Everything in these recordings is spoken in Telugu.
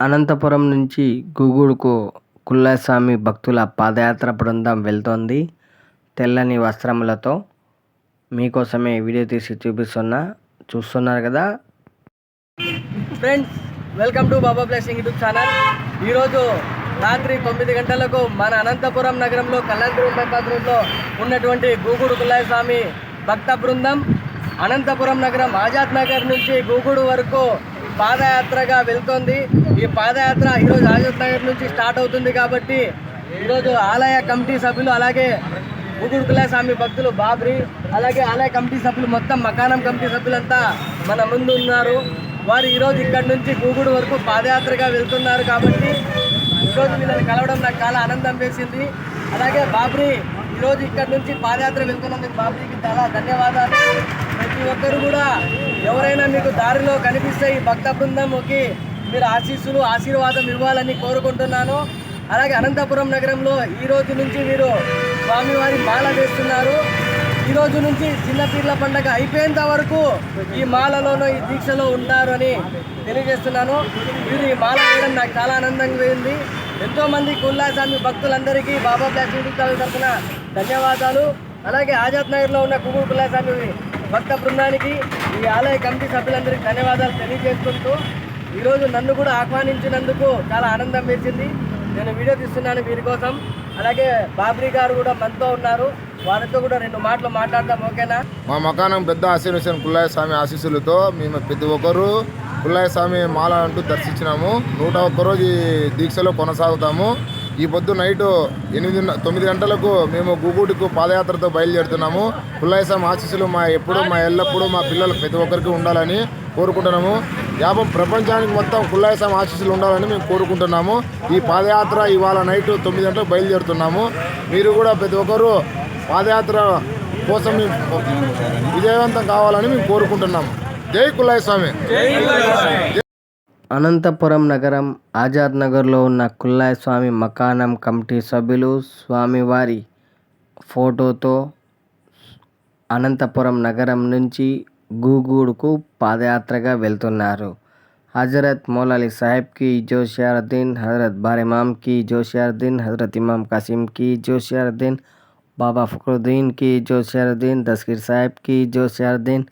అనంతపురం నుంచి గూగూడుకు కుల్లాస్వామి భక్తుల పాదయాత్ర బృందం వెళ్తోంది. తెల్లని వస్త్రములతో మీకోసమే వీడియో తీసి చూపిస్తున్నా. చూస్తున్నారు కదా? Friends welcome to Baba blessing YouTube channel ఈరోజు రాత్రి తొమ్మిది గంటలకు మన అనంతపురం నగరంలో కళ్యాణపురం బైపాత్రంలో ఉన్నటువంటి గూగుడు కుల్లాయ స్వామి భక్త బృందం అనంతపురం నగరం ఆజాద్ నగర్ నుంచి గూగుడు వరకు పాదయాత్రగా వెళ్తోంది. ఈ పాదయాత్ర ఈరోజు ఆజాద్ నగర్ నుంచి స్టార్ట్ అవుతుంది కాబట్టి ఈరోజు ఆలయ కమిటీ సభ్యులు అలాగే గూగుడు కుల్లాయ స్వామి భక్తులు బాబ్రి అలాగే ఆలయ కమిటీ సభ్యులు మొత్తం మకానం కమిటీ సభ్యులంతా మన ముందు ఉన్నారు. వారు ఈరోజు ఇక్కడ నుంచి గూగుడు వరకు పాదయాత్రగా వెళ్తున్నారు కాబట్టి ఈరోజు వీళ్ళని కలవడం నాకు చాలా ఆనందం వేసింది. అలాగే బాబ్రీ ఈరోజు ఇక్కడ నుంచి పాదయాత్ర వెళ్తున్నందుకు బాబ్రీకి చాలా ధన్యవాదాలు. ప్రతి ఒక్కరు కూడా ఎవరైనా మీకు దారిలో కనిపిస్తే ఈ భక్త బృందంకి మీరు ఆశీస్సులు ఆశీర్వాదం ఇవ్వాలని కోరుకుంటున్నాను. అలాగే అనంతపురం నగరంలో ఈ రోజు నుంచి మీరు స్వామివారి మాల వేస్తున్నారు. ఈ రోజు నుంచి చిన్నపీర్ల పండగ అయిపోయేంత వరకు ఈ మాలలోనూ ఈ దీక్షలో ఉంటారు అని తెలియజేస్తున్నాను. మీరు ఈ మాల వేయడం నాకు చాలా ఆనందంగా పోయింది ఎంతోమంది కుల్లాస్వామి భక్తులందరికీ బాబా బ్లాసింగ్ తరఫున ధన్యవాదాలు. అలాగే ఆజాద్ నగర్లో ఉన్న కుగుడు కుల్లాస్వామి భక్త బృందానికి ఈ ఆలయ కమిటీ సభ్యులందరికీ ధన్యవాదాలు తెలియజేసుకుంటూ ఈరోజు నన్ను కూడా ఆహ్వానించినందుకు చాలా ఆనందం వేసింది. నేను వీడియో తీస్తున్నాను వీరి కోసం. అలాగే బాబ్రీ గారు కూడా మనతో ఉన్నారు. వారితో కూడా రెండు మాటలు మాట్లాడదాం ఓకేనా? మా మకానం పెద్ద ఆశీర్వచన కుల్లాయ స్వామి ఆశీస్సులతో మేము ప్రతి ఒక్కరు కుల్లాయ స్వామి మాల అంటూ దర్శించినాము. నూట ఒక్క రోజు దీక్షలో కొనసాగుతాము. ఈ పొద్దు నైటు ఎనిమిది తొమ్మిది గంటలకు మేము గూగుడికు పాదయాత్రతో బయలుదేరుతున్నాము. పుల్లాయసం ఆశీస్సులు మా ఎప్పుడు మా ఎల్లప్పుడూ మా పిల్లలు ప్రతి ఒక్కరికి ఉండాలని కోరుకుంటున్నాము. యాభై ప్రపంచానికి మొత్తం పుల్లయ్య ఆశీస్సులు ఉండాలని మేము కోరుకుంటున్నాము. ఈ పాదయాత్ర ఇవాళ నైట్ తొమ్మిది గంటలకు బయలుదేరుతున్నాము. మీరు కూడా ప్రతి ఒక్కరూ పాదయాత్ర కోసం విజయవంతం కావాలని మేము కోరుకుంటున్నాము. జై కులాయ స్వామి అనంతపురం నగరం ఆజాద్ నగర్లో ఉన్న కుల్లాయ స్వామి మకానం కమిటీ సభ్యులు స్వామివారి ఫోటోతో అనంతపురం నగరం నుంచి గూగూడుకు పాదయాత్రగా వెళ్తున్నారు. హజరత్ మౌలాలి సాహెబ్కి జోషియారుద్దీన్ హజరత్ బారిమామ్కి జోషియారుద్దీన్ హజరత్ ఇమామ్ కాసిం కి జోషియారుద్దీన్ బాబా ఫక్రుద్దీన్కి జోషియారుద్దీన్ దస్కిర్ సాహెబ్కి జోషియారుద్దీన్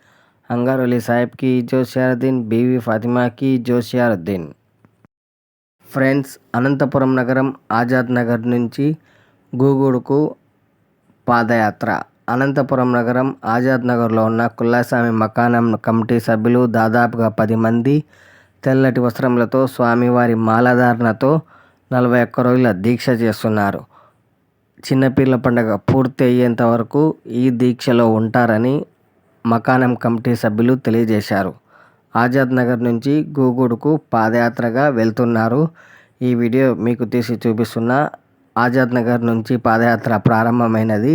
అంగార్ అలీ సాహెబ్కి జోషియారుద్దీన్ బీవీ ఫాతిమాకి జోషియారుద్దీన్ ఫ్రెండ్స్ అనంతపురం నగరం ఆజాద్ నగర్ నుంచి గూగూడుకు పాదయాత్ర అనంతపురం నగరం ఆజాద్ నగర్లో ఉన్న కుల్లాస్వామి మకానం కమిటీ సభ్యులు దాదాపుగా పది మంది। తెల్లటి వస్త్రములతో స్వామివారి మాలధారణతో నలభై ఒక్క రోజుల దీక్ష చేస్తున్నారు. చిన్నపిల్ల పండుగ పూర్తి అయ్యేంత వరకు ఈ దీక్షలో ఉంటారని మకానం కమిటీ సభ్యులు తెలియజేశారు. ఆజాద్ నగర్ నుంచి గూగూడుకు పాదయాత్రగా వెళ్తున్నారు. ఈ వీడియో మీకు తీసి చూపిస్తున్న ఆజాద్ నగర్ నుంచి పాదయాత్ర ప్రారంభమైనది.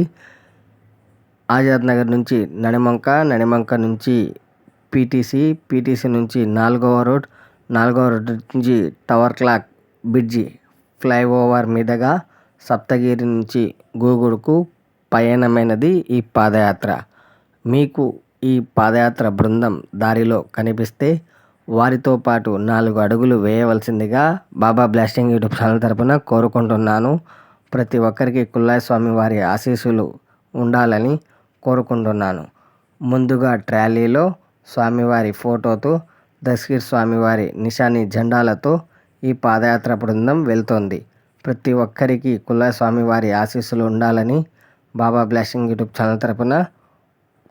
ఆజాద్ నగర్ నుంచి నడిమంక నడిమంక నుంచి పీటీసీ పీటీసీ నుంచి నాలుగవ రోడ్ నాలుగవ రోడ్ నుంచి టవర్ క్లాక్ బ్రిడ్జి ఫ్లైఓవర్ మీదుగా సప్తగిరి నుంచి గూగుడుకు పయనమైనది ఈ పాదయాత్ర. మీకు ఈ పాదయాత్ర బృందం దారిలో కనిపిస్తే వారితో పాటు నాలుగు అడుగులు వేయవలసిందిగా బాబా బ్లాస్టింగ్ యూట్యూబ్ ఛానల్ తరపున కోరుకుంటున్నాను. ప్రతి ఒక్కరికి కుల్లాయ స్వామి వారి ఆశీస్సులు ఉండాలని కోరుకుంటున్నాను. ముందుగా ట్రాలీలో స్వామివారి ఫోటోతో దస్కిర్ స్వామివారి నిషాని జెండాలతో ఈ పాదయాత్ర బృందం వెళ్తోంది. ప్రతి ఒక్కరికి కుల్లాయ స్వామివారి ఆశీస్సులు ఉండాలని బాబా బ్లాస్టింగ్ యూట్యూబ్ ఛానల్ తరపున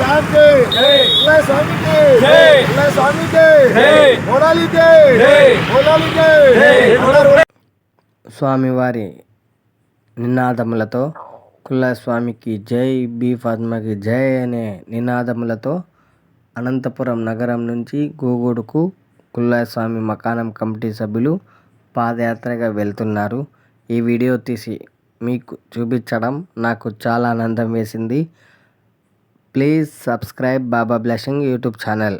హసన్ హుసేన్కి దస్తగిర్కి దస్తగిర్కి అంగార్ వలీ కి అంగార్ వలీ కి ఈ ఫాతిమా కి ఈ ఫాతిమా కి అంగార్ వలీ కి మౌలాల్ సాహెబ్కి మౌలాల్ సాహెబ్కి అబ్దుల్ సాహెబ్కి అబ్దుల్ సాహెబ్కి అల్లాహ్ స్వామి కి అల్లాహ్ స్వామి కి మౌలాలి కి మౌలాలి కి అంగార్ వలీ స్వామివారి నినాదములతో కుల్లా స్వామికి జై బి ఫాత్మకి జై అనే నినాదములతో అనంతపురం నగరం నుంచి గూగూడుకు కుల్లా స్వామి మకానం కమిటీ సభ్యులు పాదయాత్రగా వెళ్తున్నారు. ఈ వీడియో తీసి మీకు చూపించడం నాకు చాలా ఆనందం వేసింది. Please subscribe Baba blessing YouTube channel